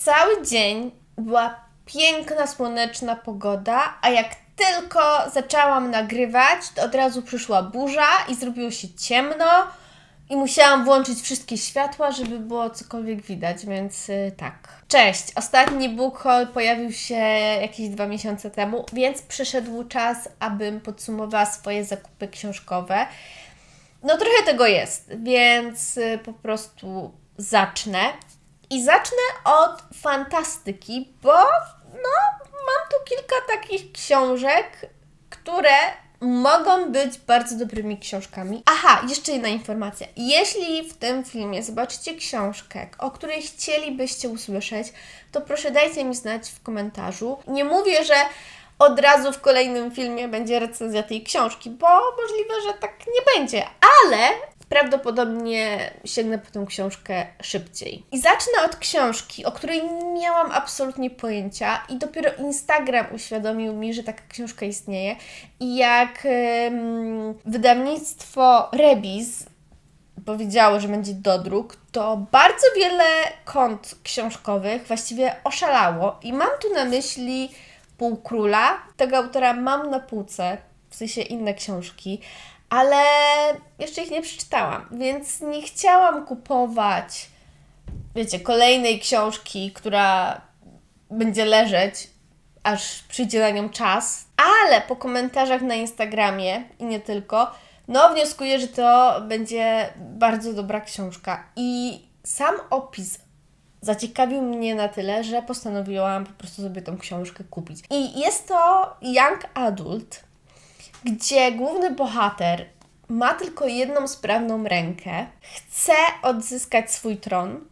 Cały dzień była piękna, słoneczna pogoda, a jak tylko zaczęłam nagrywać, to od razu przyszła burza i zrobiło się ciemno i musiałam włączyć wszystkie światła, żeby było cokolwiek widać, więc y, tak. Cześć! Ostatni book haul pojawił się jakieś dwa miesiące temu, więc przyszedł czas, abym podsumowała swoje zakupy książkowe. No trochę tego jest, więc y, po prostu zacznę. I zacznę od fantastyki, bo no, mam tu kilka takich książek, które mogą być bardzo dobrymi książkami. Aha, jeszcze jedna informacja. Jeśli w tym filmie zobaczycie książkę, o której chcielibyście usłyszeć, to proszę dajcie mi znać w komentarzu. Nie mówię, że od razu w kolejnym filmie będzie recenzja tej książki, bo możliwe, że tak nie będzie, ale prawdopodobnie sięgnę po tę książkę szybciej. I zacznę od książki, o której nie miałam absolutnie pojęcia i dopiero Instagram uświadomił mi, że taka książka istnieje. I jak wydawnictwo Rebis powiedziało, że będzie dodruk, to bardzo wiele kont książkowych właściwie oszalało i mam tu na myśli Półkróla. Tego autora mam na półce, w sensie inne książki, ale jeszcze ich nie przeczytałam, więc nie chciałam kupować, wiecie, kolejnej książki, która będzie leżeć, aż przyjdzie na nią czas, ale po komentarzach na Instagramie i nie tylko, no wnioskuję, że to będzie bardzo dobra książka. I sam opis zaciekawił mnie na tyle, że postanowiłam po prostu sobie tą książkę kupić. I jest to Young Adult, gdzie główny bohater ma tylko jedną sprawną rękę, chce odzyskać swój tron,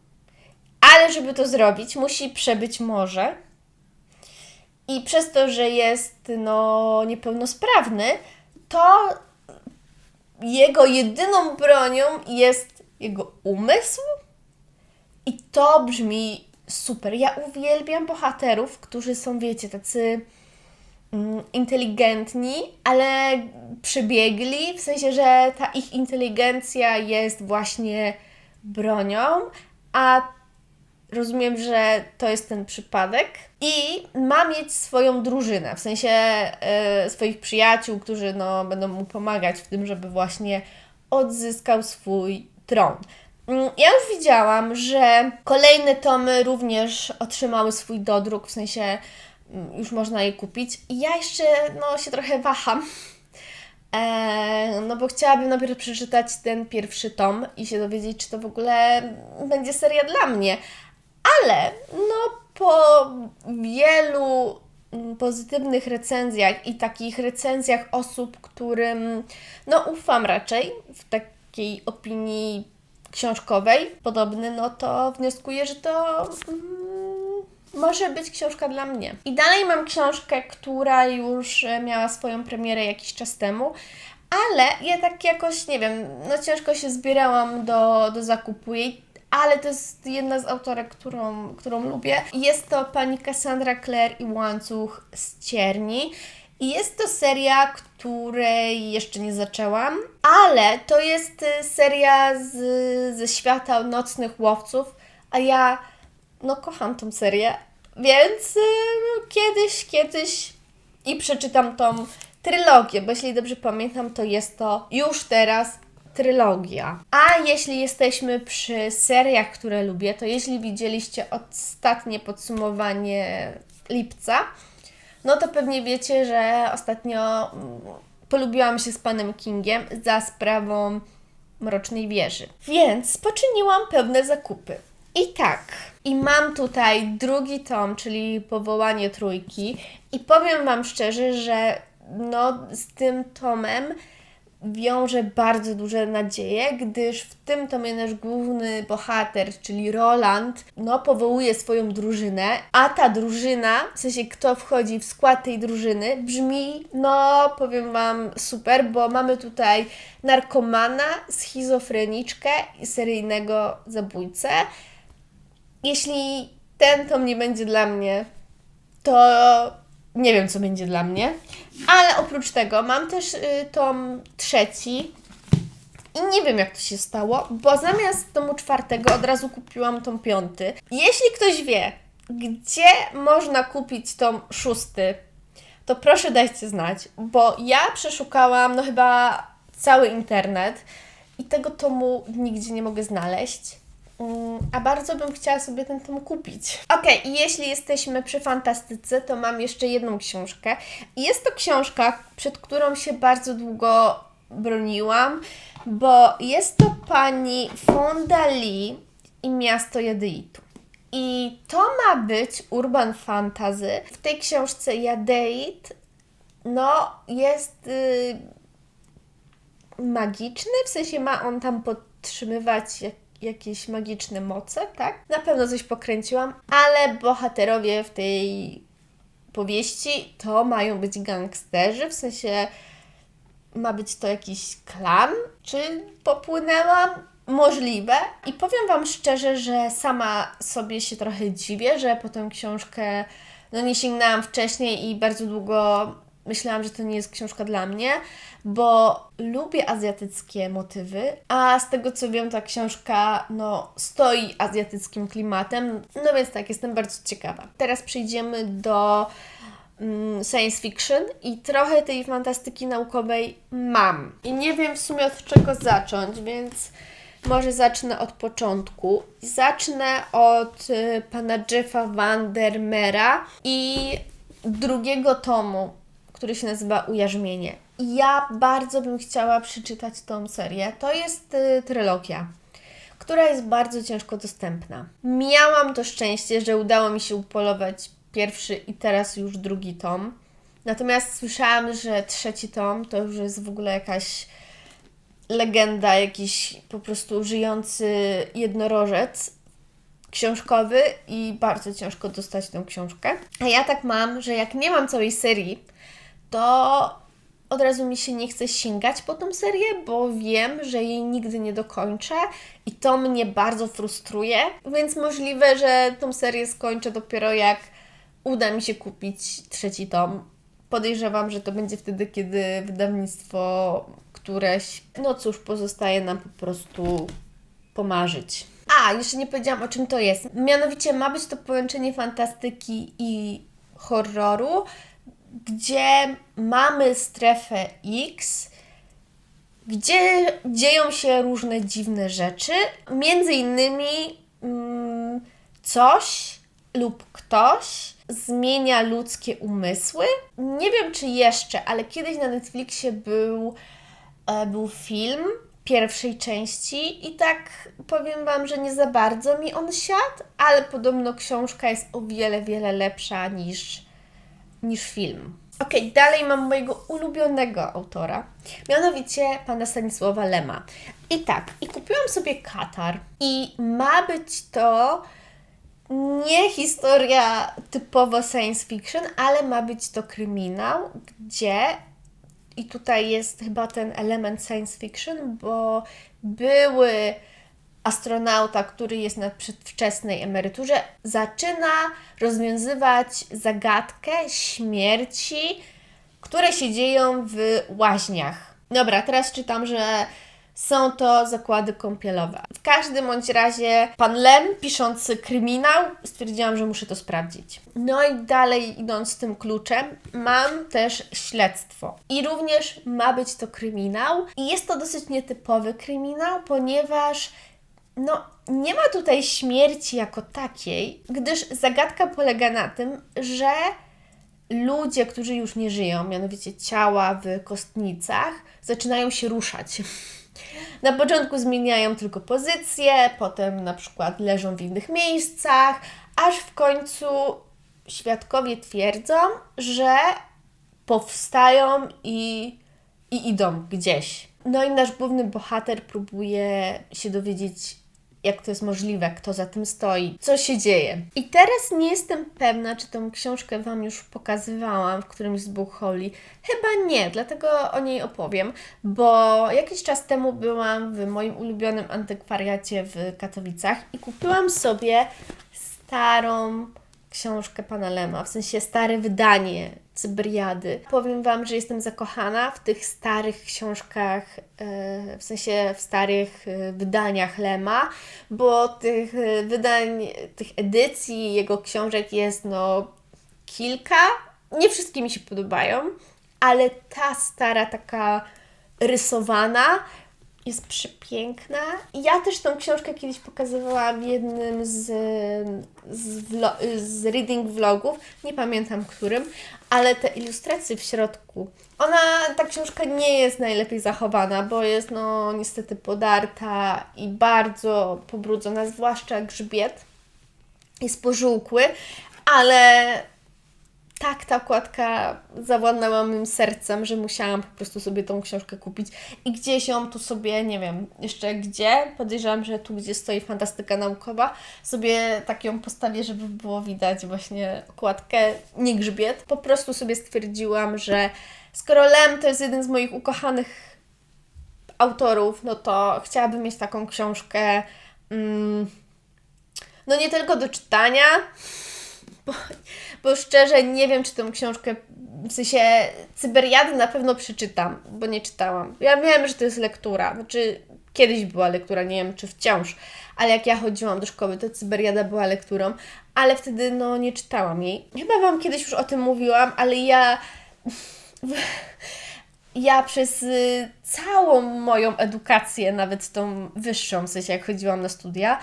ale żeby to zrobić, musi przebyć morze. I przez to, że jest no, niepełnosprawny, to jego jedyną bronią jest jego umysł. I to brzmi super. Ja uwielbiam bohaterów, którzy są, wiecie, tacy inteligentni, ale przebiegli, w sensie, że ta ich inteligencja jest właśnie bronią, a rozumiem, że to jest ten przypadek i ma mieć swoją drużynę, w sensie e, swoich przyjaciół, którzy no, będą mu pomagać w tym, żeby właśnie odzyskał swój tron. Mm, Ja już widziałam, że kolejne tomy również otrzymały swój dodruk, w sensie mm, już można je kupić. Ja jeszcze no, się trochę waham. Eee, no bo chciałabym najpierw przeczytać ten pierwszy tom i się dowiedzieć, czy to w ogóle będzie seria dla mnie. Ale no po wielu mm, pozytywnych recenzjach i takich recenzjach osób, którym no ufam raczej w takiej opinii książkowej podobny, no to wnioskuję, że to mm, może być książka dla mnie. I dalej mam książkę, która już e, miała swoją premierę jakiś czas temu, ale ja tak jakoś, nie wiem, no ciężko się zbierałam do, do zakupu jej, ale to jest jedna z autorek, którą, którą lubię. Jest to pani Cassandra Clare i Łańcuch z Cierni. I jest to seria, której jeszcze nie zaczęłam, ale to jest y, seria z, ze świata nocnych łowców, a ja no kocham tą serię, więc y, kiedyś, kiedyś i przeczytam tą trylogię, bo jeśli dobrze pamiętam, to jest to już teraz trylogia. A jeśli jesteśmy przy seriach, które lubię, to jeśli widzieliście ostatnie podsumowanie lipca, no to pewnie wiecie, że ostatnio mm, polubiłam się z panem Kingiem za sprawą Mrocznej Wieży. Więc poczyniłam pewne zakupy. I tak, i mam tutaj drugi tom, czyli Powołanie Trójki. I powiem Wam szczerze, że no z tym tomem wiąże bardzo duże nadzieje, gdyż w tym tomie nasz główny bohater, czyli Roland, no powołuje swoją drużynę, a ta drużyna, w sensie kto wchodzi w skład tej drużyny, brzmi, no powiem Wam super, bo mamy tutaj narkomana, schizofreniczkę i seryjnego zabójcę. Jeśli ten tom nie będzie dla mnie, to nie wiem, co będzie dla mnie. Ale oprócz tego mam też y, tom trzeci i nie wiem, jak to się stało, bo zamiast tomu czwartego od razu kupiłam tom piąty. Jeśli ktoś wie, gdzie można kupić tom szósty, to proszę dajcie znać, bo ja przeszukałam no chyba cały internet i tego tomu nigdzie nie mogę znaleźć. Mm, A bardzo bym chciała sobie ten tom kupić. Okej, i jeśli jesteśmy przy fantastyce, to mam jeszcze jedną książkę. Jest to książka, przed którą się bardzo długo broniłam, bo jest to pani Fonda Lee i Miasto Jadeitu. I to ma być urban fantasy. W tej książce Jadeit, no, jest y, magiczny, w sensie ma on tam podtrzymywać jakieś magiczne moce, tak? Na pewno coś pokręciłam, ale bohaterowie w tej powieści to mają być gangsterzy, w sensie ma być to jakiś klan? Czy popłynęłam? Możliwe. I powiem Wam szczerze, że sama sobie się trochę dziwię, że po tę książkę no nie sięgnęłam wcześniej i bardzo długo myślałam, że to nie jest książka dla mnie, bo lubię azjatyckie motywy, a z tego co wiem, ta książka no, stoi azjatyckim klimatem, no więc tak, jestem bardzo ciekawa. Teraz przejdziemy do mm, science fiction i trochę tej fantastyki naukowej mam. I nie wiem w sumie od czego zacząć, więc może zacznę od początku. Zacznę od y, pana Jeffa Vandermeera i drugiego tomu, który się nazywa Ujarzmienie. I Ja bardzo bym chciała przeczytać tą serię. To jest y, trylogia która jest bardzo ciężko dostępna. Miałam to szczęście, że udało mi się upolować pierwszy i teraz już drugi tom. Natomiast słyszałam, że trzeci tom to już jest w ogóle jakaś legenda, jakiś po prostu żyjący jednorożec książkowy i bardzo ciężko dostać tę książkę. A ja tak mam, że jak nie mam całej serii, to od razu mi się nie chce sięgać po tą serię, bo wiem, że jej nigdy nie dokończę i to mnie bardzo frustruje, więc możliwe, że tą serię skończę dopiero jak uda mi się kupić trzeci tom. Podejrzewam, że to będzie wtedy, kiedy wydawnictwo któreś, no cóż, pozostaje nam po prostu pomarzyć. A, jeszcze nie powiedziałam o czym to jest. Mianowicie ma być to połączenie fantastyki i horroru, gdzie mamy strefę X, gdzie dzieją się różne dziwne rzeczy. Między innymi mm, coś lub ktoś zmienia ludzkie umysły. Nie wiem czy jeszcze, ale kiedyś na Netflixie był, e, był film pierwszej części i tak powiem Wam, że nie za bardzo mi on siadł, ale podobno książka jest o wiele, wiele lepsza niż niż film. Okej, dalej mam mojego ulubionego autora, mianowicie pana Stanisława Lema. I tak, i kupiłam sobie Katar i ma być to nie historia typowo science fiction, ale ma być to kryminał, gdzie i tutaj jest chyba ten element science fiction, bo były astronauta, który jest na przedwczesnej emeryturze, zaczyna rozwiązywać zagadkę śmierci, które się dzieją w łaźniach. Dobra, teraz czytam, że są to zakłady kąpielowe. W każdym bądź razie pan Lem, piszący kryminał, stwierdziłam, że muszę to sprawdzić. No i dalej idąc tym kluczem, mam też śledztwo. I również ma być to kryminał. I jest to dosyć nietypowy kryminał, ponieważ no, nie ma tutaj śmierci jako takiej, gdyż zagadka polega na tym, że ludzie, którzy już nie żyją, mianowicie ciała w kostnicach, zaczynają się ruszać. Na początku zmieniają tylko pozycję, potem na przykład leżą w innych miejscach, aż w końcu świadkowie twierdzą, że powstają i, i idą gdzieś. No i nasz główny bohater próbuje się dowiedzieć, jak to jest możliwe, kto za tym stoi, co się dzieje. I teraz nie jestem pewna, czy tą książkę Wam już pokazywałam w którymś z Holly. Chyba nie, dlatego o niej opowiem, bo jakiś czas temu byłam w moim ulubionym antykwariacie w Katowicach i kupiłam sobie starą książkę pana Lema, w sensie stare wydanie Cyberiady. Powiem Wam, że jestem zakochana w tych starych książkach, e, w sensie w starych e, wydaniach Lema, bo tych e, wydań, tych edycji jego książek jest no kilka. Nie wszystkie mi się podobają, ale ta stara, taka rysowana, jest przepiękna. Ja też tą książkę kiedyś pokazywałam w jednym z, z, vlo, z reading vlogów, nie pamiętam którym, ale te ilustracje w środku, ona, ta książka nie jest najlepiej zachowana, bo jest no niestety podarta i bardzo pobrudzona, zwłaszcza grzbiet. Jest pożółkły, ale tak ta okładka zawładnęła moim sercem, że musiałam po prostu sobie tą książkę kupić. I gdzieś ją tu sobie, nie wiem jeszcze gdzie, podejrzewam, że tu gdzie stoi fantastyka naukowa, sobie tak ją postawię, żeby było widać właśnie okładkę, nie grzbiet. Po prostu sobie stwierdziłam, że skoro Lem to jest jeden z moich ukochanych autorów, no to chciałabym mieć taką książkę, mm, no nie tylko do czytania, bo, bo szczerze nie wiem, czy tę książkę, w sensie Cyberiady na pewno przeczytam, bo nie czytałam. Ja wiem, że to jest lektura, znaczy kiedyś była lektura, nie wiem, czy wciąż, ale jak ja chodziłam do szkoły, to Cyberiada była lekturą, ale wtedy no nie czytałam jej. Chyba Wam kiedyś już o tym mówiłam, ale ja... Ja przez y, całą moją edukację, nawet tą wyższą, w sensie jak chodziłam na studia,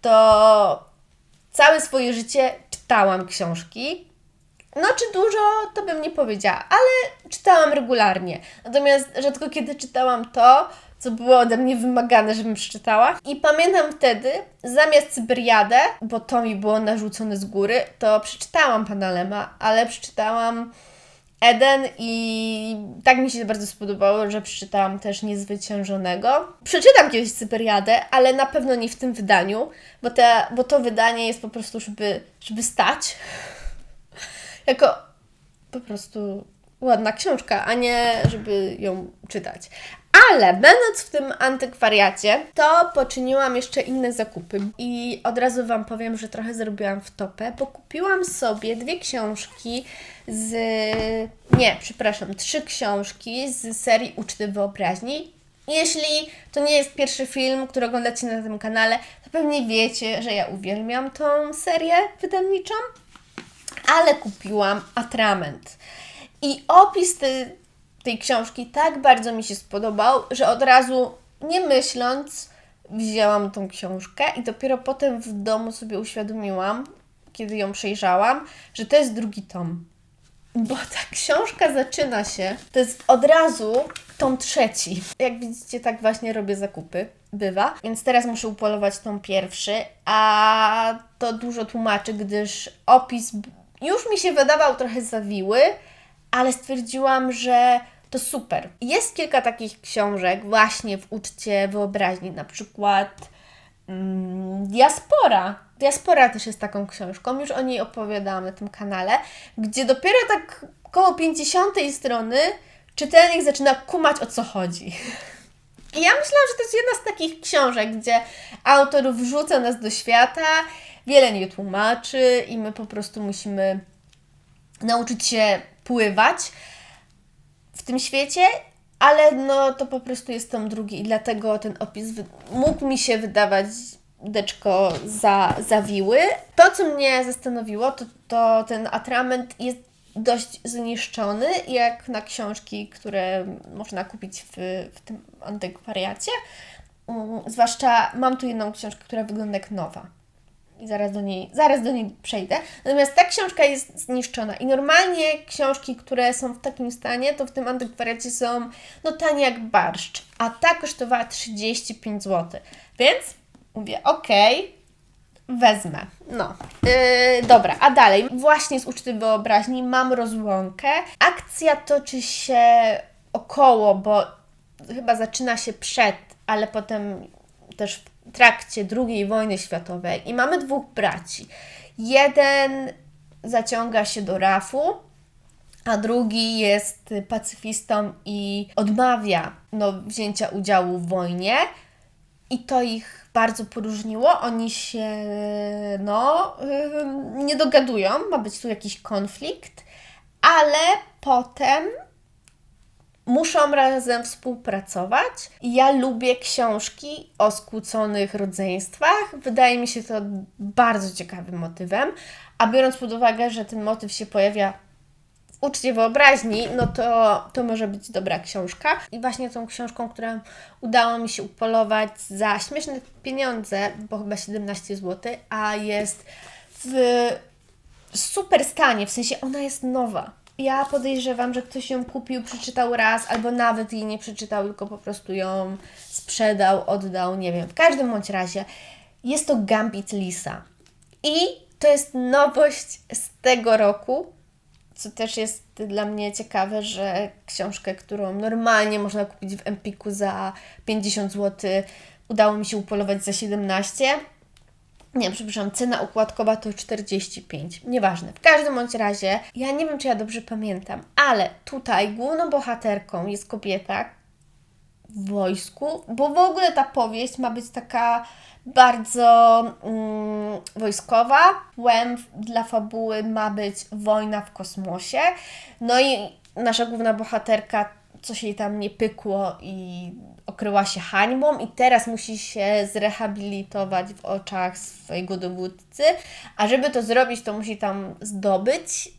to całe swoje życie czytałam książki. No, czy dużo, to bym nie powiedziała, ale czytałam regularnie. Natomiast rzadko kiedy czytałam to, co było ode mnie wymagane, żebym przeczytała. I pamiętam wtedy, zamiast Cyberiadę, bo to mi było narzucone z góry, to przeczytałam Pana Lema, ale przeczytałam Eden i tak mi się bardzo spodobało, że przeczytałam też Niezwyciężonego. Przeczytam kiedyś Cyberiadę, ale na pewno nie w tym wydaniu, bo, te, bo to wydanie jest po prostu, żeby, żeby stać jako po prostu ładna książka, a nie żeby ją czytać. Ale będąc w tym antykwariacie, to poczyniłam jeszcze inne zakupy. I od razu Wam powiem, że trochę zrobiłam w topę, bo kupiłam sobie dwie książki z. Nie, przepraszam, trzy książki z serii Uczty Wyobraźni. Jeśli to nie jest pierwszy film, który oglądacie na tym kanale, to pewnie wiecie, że ja uwielbiam tą serię wydawniczą, ale kupiłam atrament. I opis tej tej książki tak bardzo mi się spodobał, że od razu nie myśląc wzięłam tą książkę i dopiero potem w domu sobie uświadomiłam, kiedy ją przejrzałam, że to jest drugi tom. Bo ta książka zaczyna się, to jest od razu tom trzeci. Jak widzicie, tak właśnie robię zakupy. Bywa. Więc teraz muszę upolować tom pierwszy, a to dużo tłumaczy, gdyż opis już mi się wydawał trochę zawiły, ale stwierdziłam, że to super. Jest kilka takich książek właśnie w uczcie wyobraźni, na przykład mm, Diaspora. Diaspora też jest taką książką, już o niej opowiadałam na tym kanale, gdzie dopiero tak koło 50 strony czytelnik zaczyna kumać o co chodzi. I ja myślałam, że to jest jedna z takich książek, gdzie autor wrzuca nas do świata, wiele nie tłumaczy i my po prostu musimy nauczyć się pływać w tym świecie, ale no to po prostu jest tom drugi i dlatego ten opis mógł mi się wydawać deczko za, zawiły. To, co mnie zastanowiło, to, to ten atrament jest dość zniszczony, jak na książki, które można kupić w, w tym antykwariacie. Um, zwłaszcza mam tu jedną książkę, która wygląda jak nowa i zaraz do niej, zaraz do niej przejdę. Natomiast ta książka jest zniszczona i normalnie książki, które są w takim stanie, to w tym antykwariacie są no tanie jak barszcz, a ta kosztowała 35 zł. Więc mówię, okej, okay, wezmę. No, yy, dobra, a dalej, właśnie z uczty wyobraźni mam rozłąkę. Akcja toczy się około, bo chyba zaczyna się przed, ale potem też trakcie II wojny światowej i mamy dwóch braci. Jeden zaciąga się do rafu, a drugi jest pacyfistą i odmawia no, wzięcia udziału w wojnie. i to ich bardzo poróżniło. Oni się, no, nie dogadują, ma być tu jakiś konflikt, ale potem muszą razem współpracować. Ja lubię książki o skłóconych rodzeństwach. Wydaje mi się to bardzo ciekawym motywem. A biorąc pod uwagę, że ten motyw się pojawia w uczcie wyobraźni, no to, to może być dobra książka. I właśnie tą książką, którą udało mi się upolować za śmieszne pieniądze, bo chyba 17 zł, a jest w super stanie, w sensie ona jest nowa. Ja podejrzewam, że ktoś ją kupił, przeczytał raz, albo nawet jej nie przeczytał, tylko po prostu ją sprzedał, oddał, nie wiem. W każdym bądź razie jest to Gambit Lisa. I to jest nowość z tego roku, co też jest dla mnie ciekawe, że książkę, którą normalnie można kupić w Empiku za 50 zł, udało mi się upolować za 17 nie, przepraszam, cena układkowa to 45. Nieważne. W każdym bądź razie, ja nie wiem, czy ja dobrze pamiętam, ale tutaj główną bohaterką jest kobieta w wojsku, bo w ogóle ta powieść ma być taka bardzo mm, wojskowa. Tłem dla fabuły ma być wojna w kosmosie. No i nasza główna bohaterka, coś jej tam nie pykło i okryła się hańbą i teraz musi się zrehabilitować w oczach swojego dowódcy, a żeby to zrobić, to musi tam zdobyć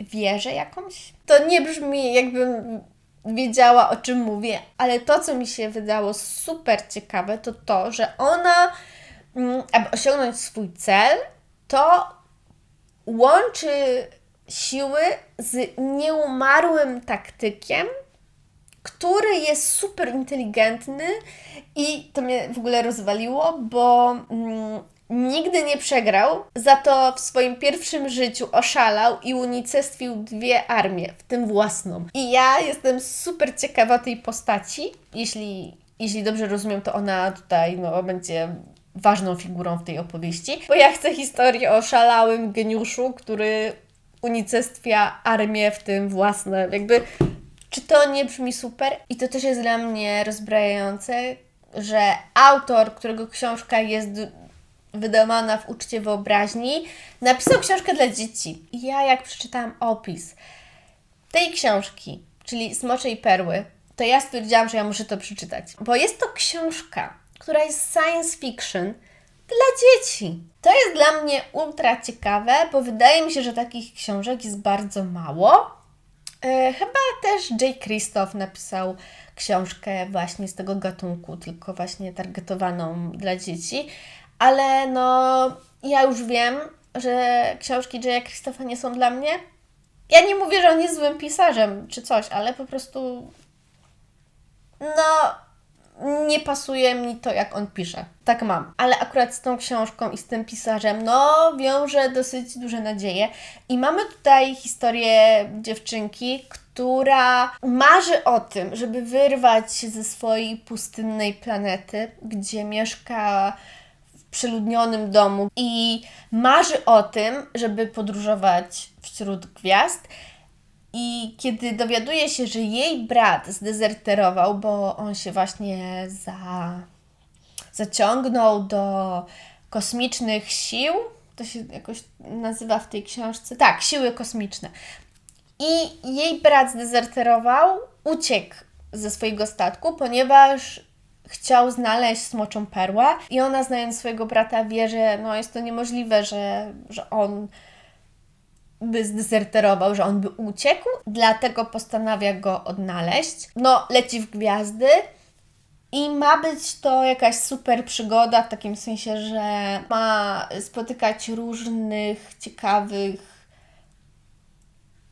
wieżę jakąś. To nie brzmi jakbym wiedziała o czym mówię, ale to, co mi się wydało super ciekawe, to to, że ona, mm, aby osiągnąć swój cel, to łączy siły z nieumarłym taktykiem, który jest super inteligentny i to mnie w ogóle rozwaliło, bo mm, nigdy nie przegrał, za to w swoim pierwszym życiu oszalał i unicestwił dwie armie, w tym własną. I ja jestem super ciekawa tej postaci. Jeśli, jeśli dobrze rozumiem, to ona tutaj no, będzie ważną figurą w tej opowieści, bo ja chcę historię o szalałym geniuszu, który unicestwia armię, w tym własne. Jakby czy to nie brzmi super? I to też jest dla mnie rozbrajające, że autor, którego książka jest wydawana w uczcie wyobraźni, napisał książkę dla dzieci. I ja jak przeczytałam opis tej książki, czyli Smocze i Perły, to ja stwierdziłam, że ja muszę to przeczytać. Bo jest to książka, która jest science fiction dla dzieci. To jest dla mnie ultra ciekawe, bo wydaje mi się, że takich książek jest bardzo mało. E, chyba też J. Christoph napisał książkę właśnie z tego gatunku, tylko właśnie targetowaną dla dzieci. Ale no, ja już wiem, że książki J. Christopha nie są dla mnie. Ja nie mówię, że on jest złym pisarzem czy coś, ale po prostu. No, nie pasuje mi to, jak on pisze. Tak mam. Ale akurat z tą książką i z tym pisarzem, no, wiąże dosyć duże nadzieje. I mamy tutaj historię dziewczynki, która marzy o tym, żeby wyrwać się ze swojej pustynnej planety, gdzie mieszka w przeludnionym domu i marzy o tym, żeby podróżować wśród gwiazd. I kiedy dowiaduje się, że jej brat zdezerterował, bo on się właśnie za, zaciągnął do kosmicznych sił, to się jakoś nazywa w tej książce, tak, siły kosmiczne. I jej brat zdezerterował, uciekł ze swojego statku, ponieważ chciał znaleźć smoczą perłę i ona znając swojego brata wie, że no jest to niemożliwe, że, że on by zdezerterował, że on by uciekł, dlatego postanawia go odnaleźć. No, leci w gwiazdy i ma być to jakaś super przygoda w takim sensie, że ma spotykać różnych ciekawych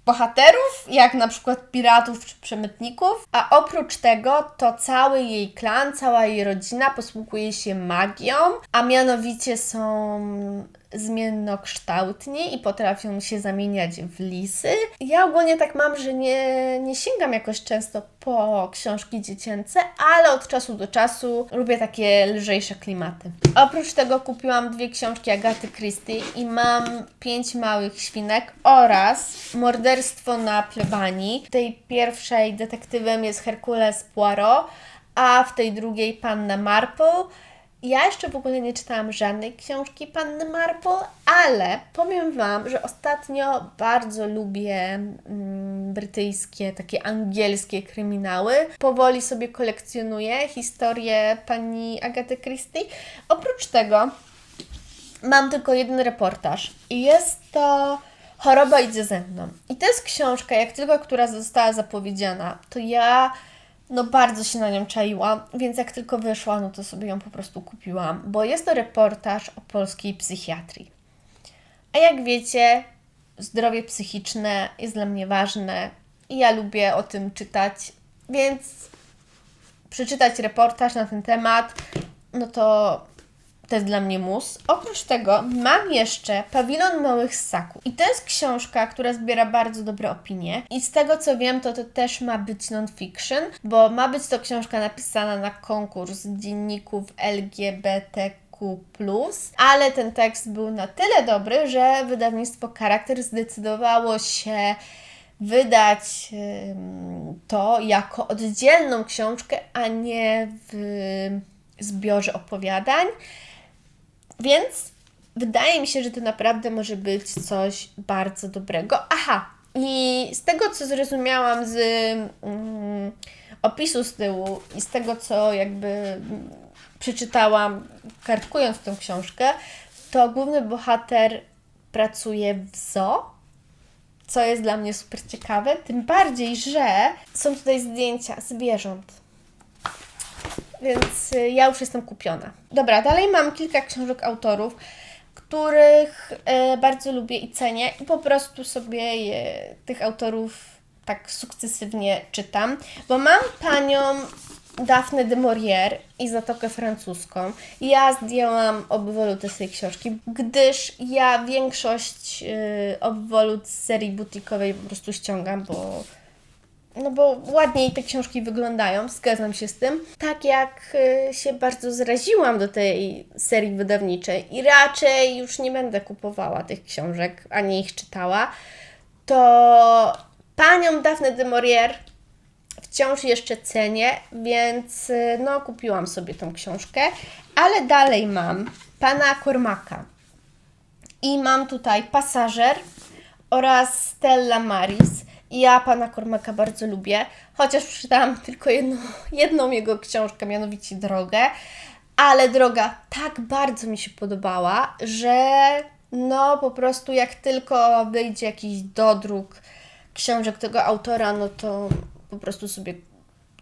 bohaterów, jak na przykład piratów czy przemytników, a oprócz tego to cały jej klan, cała jej rodzina posługuje się magią, a mianowicie są zmiennokształtni i potrafią się zamieniać w lisy. Ja ogólnie tak mam, że nie, nie sięgam jakoś często po książki dziecięce, ale od czasu do czasu lubię takie lżejsze klimaty. Oprócz tego kupiłam dwie książki Agaty Christie i mam pięć małych świnek oraz Morderstwo na plebanii. W tej pierwszej detektywem jest Herkules Poirot, a w tej drugiej Panna Marple. Ja jeszcze w ogóle nie czytałam żadnej książki Panny Marple, ale powiem Wam, że ostatnio bardzo lubię mm, brytyjskie, takie angielskie kryminały. Powoli sobie kolekcjonuję historię pani Agaty Christie. Oprócz tego mam tylko jeden reportaż i jest to Choroba idzie ze mną. I to jest książka, jak tylko która została zapowiedziana, to ja no bardzo się na nią czaiłam, więc jak tylko wyszła, no to sobie ją po prostu kupiłam, bo jest to reportaż o polskiej psychiatrii. A jak wiecie, zdrowie psychiczne jest dla mnie ważne i ja lubię o tym czytać, więc przeczytać reportaż na ten temat, no to to jest dla mnie mus. Oprócz tego mam jeszcze Pawilon Małych Ssaków. I to jest książka, która zbiera bardzo dobre opinie. I z tego co wiem, to to też ma być non-fiction, bo ma być to książka napisana na konkurs dzienników LGBTQ+, ale ten tekst był na tyle dobry, że wydawnictwo Charakter zdecydowało się wydać to jako oddzielną książkę, a nie w zbiorze opowiadań. Więc wydaje mi się, że to naprawdę może być coś bardzo dobrego. Aha, i z tego co zrozumiałam z mm, opisu z tyłu i z tego co jakby przeczytałam, kartkując tę książkę, to główny bohater pracuje w zoo, co jest dla mnie super ciekawe. Tym bardziej, że są tutaj zdjęcia zwierząt więc y, ja już jestem kupiona. Dobra, dalej mam kilka książek autorów, których e, bardzo lubię i cenię i po prostu sobie je, tych autorów tak sukcesywnie czytam, bo mam panią Daphne de Maurier i Zatokę Francuską. Ja zdjęłam obwolut z tej książki, gdyż ja większość y, obwolut z serii butikowej po prostu ściągam, bo no bo ładniej te książki wyglądają, zgadzam się z tym. Tak jak y, się bardzo zraziłam do tej serii wydawniczej i raczej już nie będę kupowała tych książek, ani ich czytała, to panią Daphne de Maurier wciąż jeszcze cenię, więc y, no kupiłam sobie tą książkę, ale dalej mam pana Kormaka i mam tutaj Pasażer oraz Stella Maris. Ja pana Kormaka bardzo lubię, chociaż przeczytałam tylko jedną, jedną jego książkę, mianowicie Drogę, ale droga tak bardzo mi się podobała, że no po prostu jak tylko wyjdzie jakiś dodruk książek tego autora, no to po prostu sobie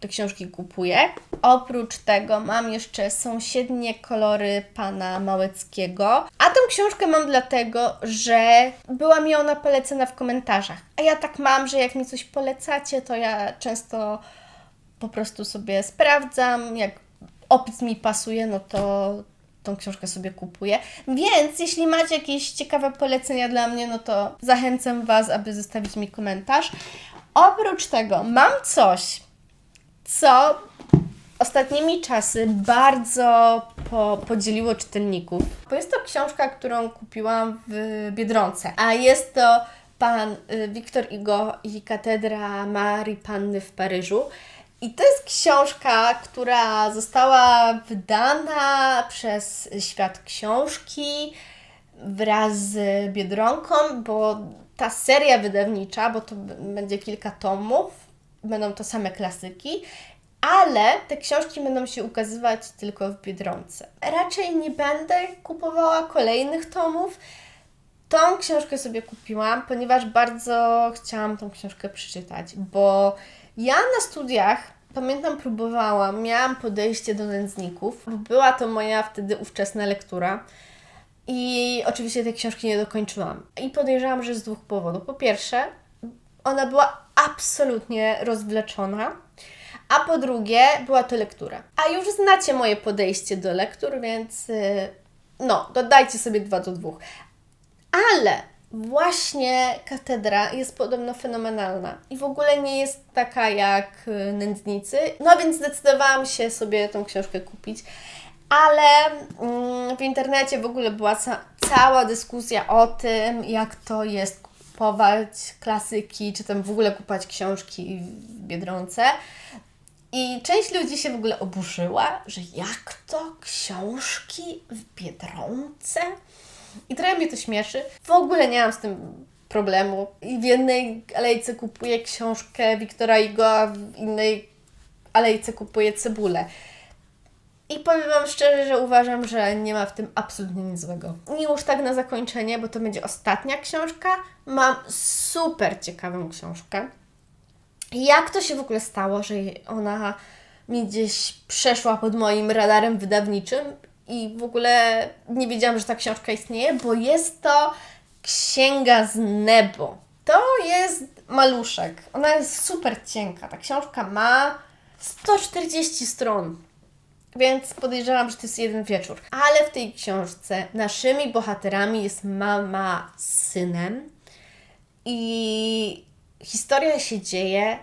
te książki kupuję. Oprócz tego mam jeszcze sąsiednie kolory pana Małeckiego. A tę książkę mam dlatego, że była mi ona polecona w komentarzach. A ja tak mam, że jak mi coś polecacie, to ja często po prostu sobie sprawdzam, jak opis mi pasuje, no to tą książkę sobie kupuję. Więc jeśli macie jakieś ciekawe polecenia dla mnie, no to zachęcam Was, aby zostawić mi komentarz. Oprócz tego mam coś, co ostatnimi czasy bardzo po, podzieliło czytelników. Bo jest to książka, którą kupiłam w Biedronce, a jest to pan y, Wiktor Igo i Katedra Marii Panny w Paryżu. I to jest książka, która została wydana przez Świat Książki wraz z Biedronką, bo ta seria wydawnicza, bo to będzie kilka tomów, będą to same klasyki, ale te książki będą się ukazywać tylko w Biedronce. Raczej nie będę kupowała kolejnych tomów. Tą książkę sobie kupiłam, ponieważ bardzo chciałam tą książkę przeczytać, bo ja na studiach pamiętam, próbowałam, miałam podejście do nędzników. Była to moja wtedy ówczesna lektura. I oczywiście tej książki nie dokończyłam. I podejrzewam, że z dwóch powodów. Po pierwsze, ona była absolutnie rozwleczona. A po drugie, była to lektura. A już znacie moje podejście do lektur, więc yy, no, dodajcie sobie dwa do dwóch. Ale właśnie katedra jest podobno fenomenalna i w ogóle nie jest taka jak y, nędznicy. No więc zdecydowałam się sobie tą książkę kupić. Ale mm, w internecie w ogóle była ca cała dyskusja o tym, jak to jest kupować klasyki, czy tam w ogóle kupować książki w Biedronce. I część ludzi się w ogóle oburzyła, że jak to książki w Biedronce? I trochę mnie to śmieszy. W ogóle nie mam z tym problemu. I w jednej alejce kupuję książkę Wiktora Igo, a w innej alejce kupuję cebulę. I powiem Wam szczerze, że uważam, że nie ma w tym absolutnie nic złego. I już tak na zakończenie, bo to będzie ostatnia książka, mam super ciekawą książkę. Jak to się w ogóle stało, że ona mi gdzieś przeszła pod moim radarem wydawniczym i w ogóle nie wiedziałam, że ta książka istnieje, bo jest to Księga z Nebo. To jest maluszek. Ona jest super cienka. Ta książka ma 140 stron. Więc podejrzewam, że to jest jeden wieczór. Ale w tej książce naszymi bohaterami jest mama z synem. I historia się dzieje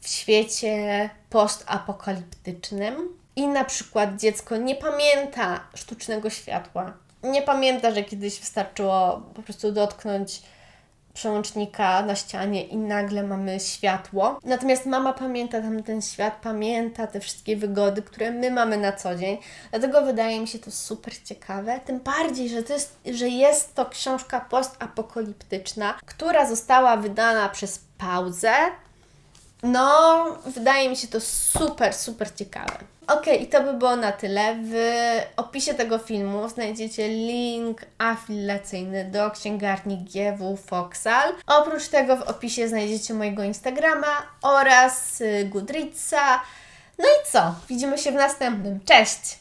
w świecie postapokaliptycznym. I na przykład dziecko nie pamięta sztucznego światła. Nie pamięta, że kiedyś wystarczyło po prostu dotknąć przełącznika na ścianie i nagle mamy światło. Natomiast mama pamięta tam ten świat, pamięta te wszystkie wygody, które my mamy na co dzień. Dlatego wydaje mi się to super ciekawe. Tym bardziej, że, to jest, że jest to książka postapokaliptyczna, która została wydana przez pauzę. No, wydaje mi się to super, super ciekawe. Okej, i to by było na tyle. W opisie tego filmu znajdziecie link afiliacyjny do księgarni GW Foxal. Oprócz tego w opisie znajdziecie mojego Instagrama oraz y, Goodreadsa. No i co? Widzimy się w następnym. Cześć!